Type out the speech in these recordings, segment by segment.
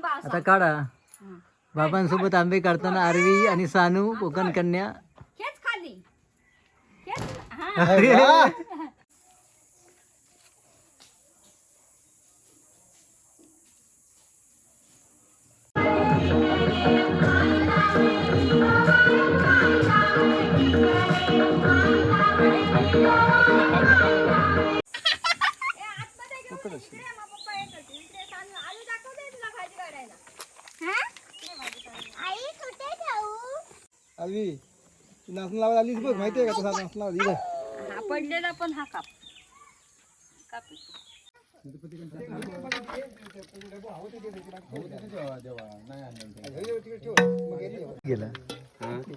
आंबा असा. आता काढा. हं. बाबांसोबत आंबे काढताना आरवी आणि सानू कोकण कन्या. हेच खाली. हेच हा. आली नाचून लावायला आलीच बघ माहितीये का तसा नाचून लावली बघ हा पडलेला पण हा काप. काप. गेला.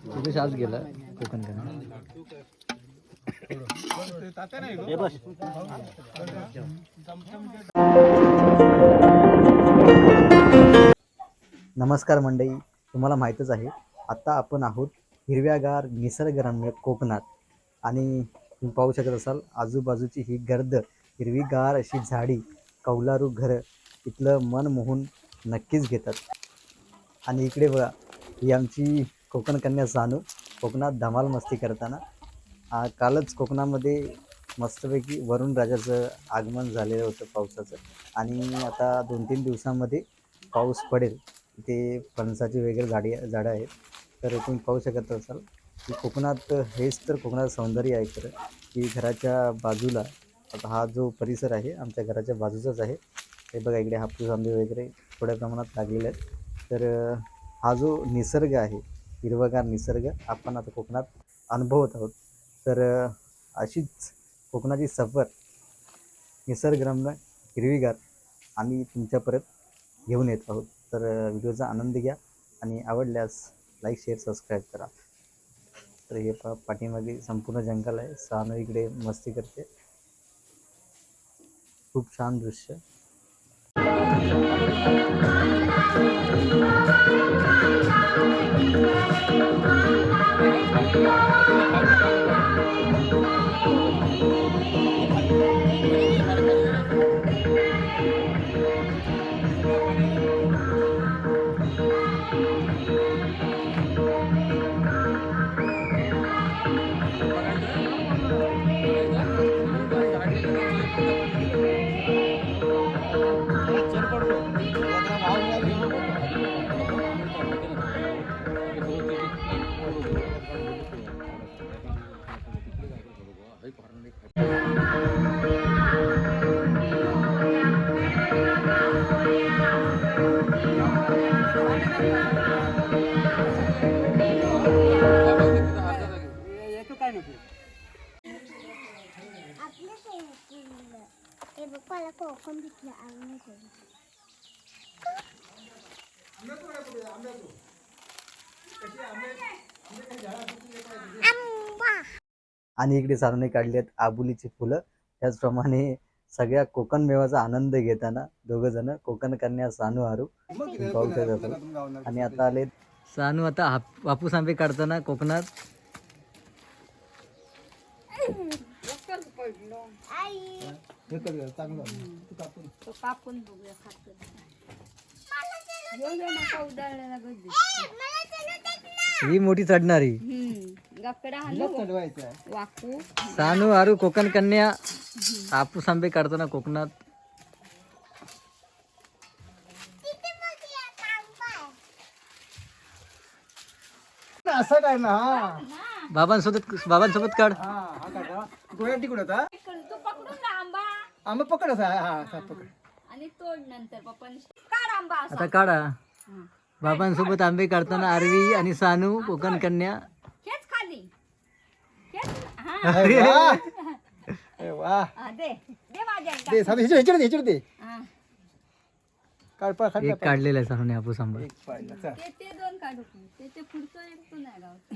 योगेश आज गेला. कोकण कन्या. नमस्कार मंडळी तुम्हाला माहीतच आहे आत्ता आपण आहोत हिरव्यागार निसर्गरम्य कोकणात. आणि तुम्ही पाहू शकत असाल आजूबाजूची ही गर्द हिरवीगार अशी झाडी कौलारू घरं इथलं मन मोहून नक्कीच घेतात. आणि इकडे बघा ही आमची कोकण कन्या सानू कोकणात धमाल मस्ती करताना. कालच कोकणामध्ये मस्तपैकी वरुण राजाचं आगमन झालेलं होतं पावसाचं. आणि आता दोन तीन दिवसामध्ये पाऊस पडेल. इथे फणसाची वगैरे झाडी झाडं आहेत. तर तुम्ही पाहू शकत असाल की कोकणात हेच तर कोकणात सौंदर्य आहे खरं. की घराच्या बाजूला आता हा जो परिसर आहे आमच्या घराच्या बाजूचाच आहे. हे बघा इकडे हापूस आंबे वगैरे थोड्या प्रमाणात लागलेले आहेत. तर हा जो निसर्ग आहे हिरवगार निसर्ग आपण आता कोकणात अनुभवत आहोत. तर अशीच कोकणाची सफर निसर्गरम्य हिरवीगार आम्ही तुमच्यापर्यंत घेऊन येत आहोत. तर व्हिडिओचा आनंद घ्या आणि आवडल्यास लाईक शेअर सबस्क्राईब करा. तर हे पा पाठीमागे संपूर्ण जंगल आहे. सानू इकडे मस्ती करते. खूप छान दृश्य. हे पप्पाला कोकम घेतलं आणि इकडे सारूने काढली आहेत आबुलीची फुलं. त्याचप्रमाणे सगळ्या कोकण मेवाचा आनंद घेताना दोघं जण कोकण कन्या सानू हारू पाहू शकत. आणि आता आले सानू. आता हाप हापूस आंबे काढताना कोकणात आई. चांगलं तो कापून. बघूया खातो घेऊन नका उधळलेला गद्दी मला चला देत ना. ही मोठी चढणारी. हम्म गप्कडा हाणू चढवायचं आहे वाकू. सानू हारू कोकण कन्या. हापूस आंबे काढताना कोकणात. असं काय ना हा. बाबांसोबत बाबांसोबत काढ. हा हा काढा डोळ्यात तिकडे होता? तू पकडून ना आंबा. आंबा पकड असा. हा हा पकड. आणि तोड नंतर पप्पाने. काढ आंबा असा. आता काढा. बाबांसोबत आंबे काढताना आरवी आणि सानू कोकण कन्या हेच खाली. हेच हा. अरे वा. अरे वा. हा, दे. दे माझ्या एकदा. दे साधू ह्याच्यावर ह्याच्यावर दे ह्याच्यावर दे. हा. काढ पा खाली एक काढलेला आहे सानूने हापूस आंबा एक पाडला चल. ते ते दोन काढू. की. ते ते पुढचं एक तो नाही गावचा.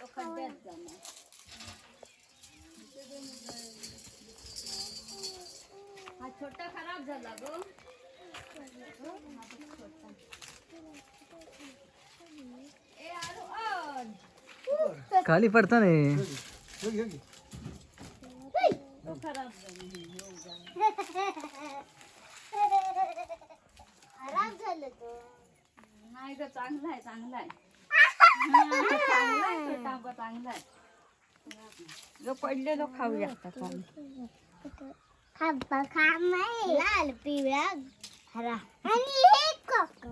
हा बरं बघ. तो खड्ड्यात जाणार हा छोटा खराब झाला गो ए आरू अन. खाली पडता नाही घे, घे, घे. तो खराब झाला ह्यो उजाळला. खराब झालं तो नाही ग चांगला आहे चांगला आहे हा, चांगला जो पडलेलो खाऊया आता खाऊन खांबा खांब आहे लाल पिवळा हरा आणि हे कोक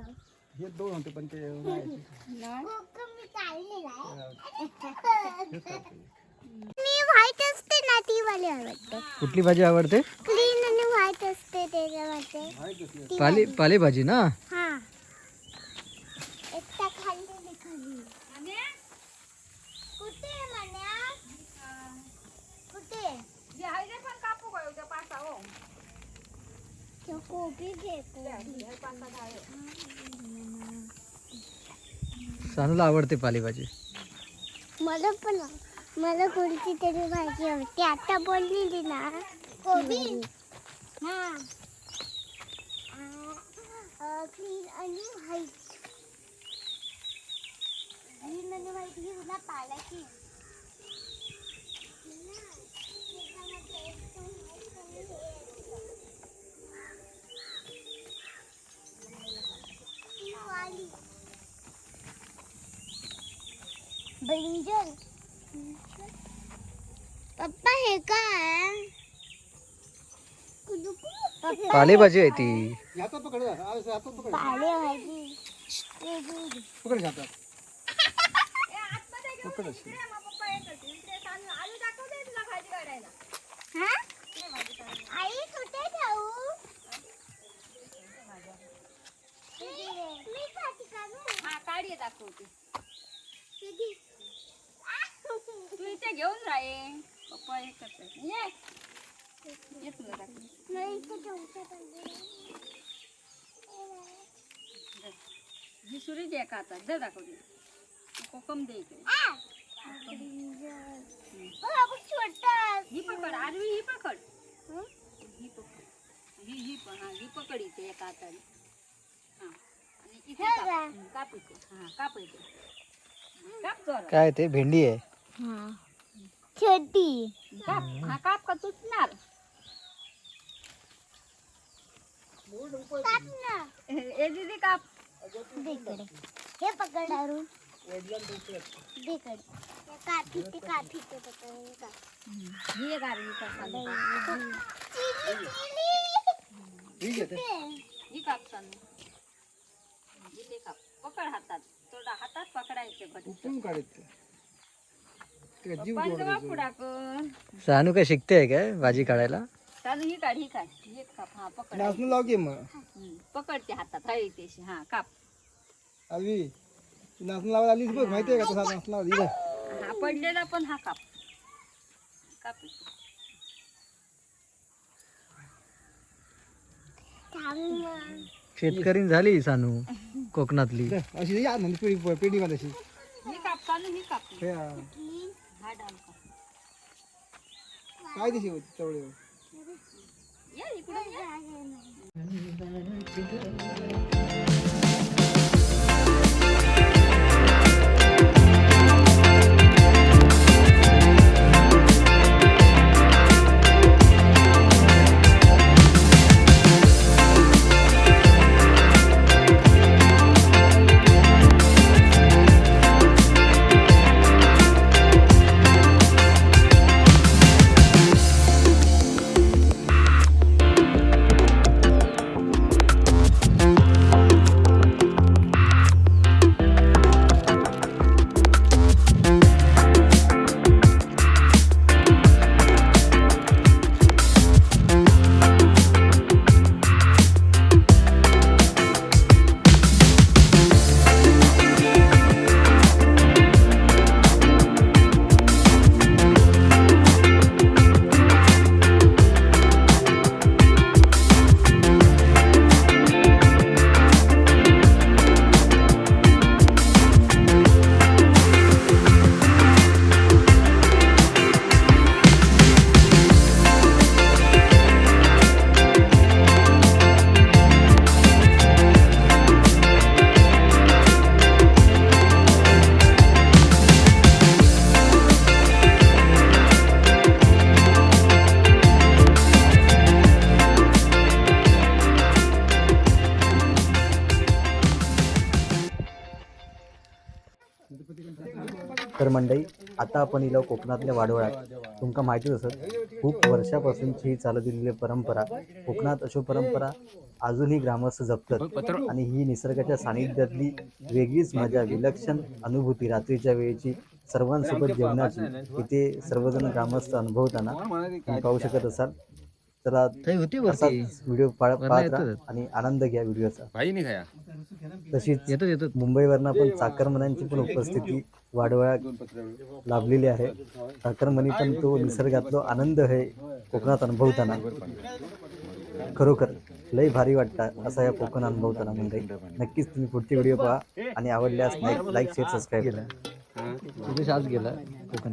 हे दोन होते पण ते नाही. मी काढलेला मी व्हाईट असते ना ती वाली आवडते कुठली भाजी आवडते? क्लीन आणि व्हाईट असते त्याच्यामध्ये. पाले पालेभाजी ना? हा. कोबी घे सानूला आवडते पालेभाजी. मला पण मला कोणती तरी भाजी आवडते. आता बोललेली ना. कोबी. हा. ग्रीन आणि व्हाईट. ग्रीन आणि व्हाईट ही तुला पालाची ब्रिंजल पप्पा हे काय पप्पा पालेभाजी आहे ती हे हातात पकड हा, असं हातात पकड पाले भाजी पकड हे हातात पकड अशी. हा? आई कुठे जाऊ मी खाती का गं? हा काढी दाखवते किती? तू इथे घेऊन राहे पप्पा हे करतात. ये. ये तुला. ही सुरी दे का आता? दे दाखवते. कोकम दे इकडे. ही पकड आरवी ही पकड. हं? ही पकड. ही ही पण हा ही पकड इथे एका हाताने. हा. आणि इथे काप. हं, इथे. हा काप इथे. काय ते भेंडी आहे छोटी काप हा काप का तुटणार काप ना ए दीदी काप दे इकडे. हे पकड अरुण दे इकडे. हे काठी ते काठी ते पकड हे. ही का सांगू का? Chili, chili. ठीक आहे. ही काप सांगू इथे काप पकड हातात थोडा हातात पकडायचं घट्ट उपटून काढायचं. ते काय जीव पंजवा जोडायचं. पुढा कर सानू काय शिकते काय भाजी काढायला? चालू ही काढ ही काढ. ही एक काप. हा पकड. नाचणं लाव की मग. हं, पकडते हातात. हा काप. आली तू नाचणं लावायला आलीस बघ माहिती आहे का तसा नाचणं. हा पडलेला पण हा काप. काप. शेतकरी झाली सानू. कोकणातली. अशी या ना पेढी पेढी मध्ये अशी ही ही हे, हा. हा डाल काय दिशी होती तेवढे या इकडे तर मंडई आता आपण इलो कोकणातल्या वाडवळात तुमका माहितीच असत खूप वर्षापासूनची ही चालत दिलेली परंपरा. कोकणात अशो परंपरा अजूनही ग्रामस्थ जपतात. आणि ही निसर्गाच्या सानिध्यातली वेगळीच मजा विलक्षण अनुभूती रात्रीच्या वेळेची सर्वांसोबत जेवणाची इथे सर्वजण ग्रामस्थ अनुभवताना तुम्ही पाहू शकत असाल. चला होती असाच व्हिडिओ पाहत राहा आणि आनंद घ्या व्हिडिओचा. भाई नाही खाया. तशीच येतो येतो मुंबईवरनं पण चाकरमन्यांची पण उपस्थिती वाढवळ्या लाभलेली आहे. चाकरमनी पण तो निसर्गातलो आनंद आहे कोकणात अनुभवताना. खरोखर लय भारी वाटतं असा या कोकण अनुभवताना म्हणजे नक्कीच तुम्ही पुढचे व्हिडिओ पहा आणि आवडल्यास लाईक लाईक शेअर सबस्क्राईब करा. आज गेला कोकण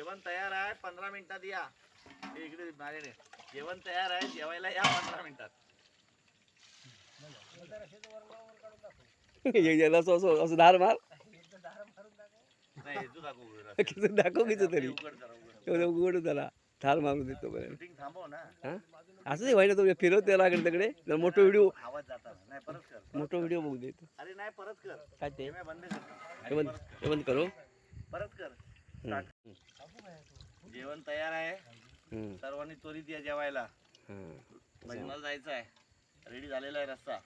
जेवण तयार आहे पंधरा मिनिटात या. हे इकडे माझ्याकडे जेवण तयार आहे जेवायला या पंधरा मिनिटात. याला असं असं धार मार. नाही तू दाखव दाखव किती तरी. उघड त्याला मारून देतो बरं. शूटिंग थांबव ना. असं नाही व्हायला तुम्ही फिरव त्याला इकडे तिकडे? तर मोठं व्हिडिओ मोठं व्हिडिओ बघू देतो अरे नाही परत कर. काय ते? बंद कर. परत कर. जेवण तयार आहे. सर्वांनी त्वरित या जेवायला. लग्नाला जायचं आहे. रेडी झालेला आहे रस्ता.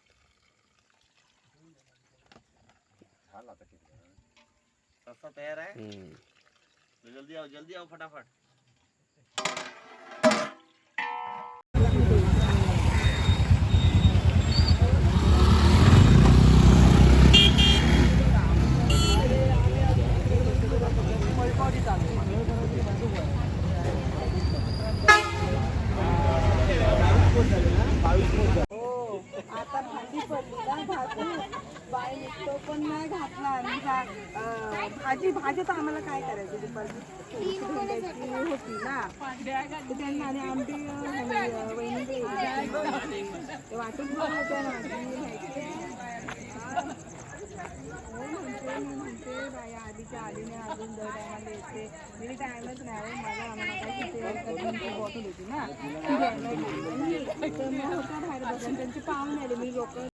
रस्ता तयार आहे. जल्दी आओ जल्दी आओ फटाफट आता भाजी पडली ना घातली बाय निघतो पण नाही घातला आणि जा- अं, भाजी भाजी तर आम्हाला काय करायचं दुपारची थोडीशी भेंड्याची होती ना तर त्यांना आणि आमटी अं, आणि, अं, वहिनी ते ते वाटून पण हो म्हणते मी म्हणते बाई आधीच्या आलीने अजून दर टायमाला येते मी टायमच नाही मला आम्हाला काय बॉटल होती ना तर मग होता बाहेर बघून त्यांची पाहुणे आले मी लोक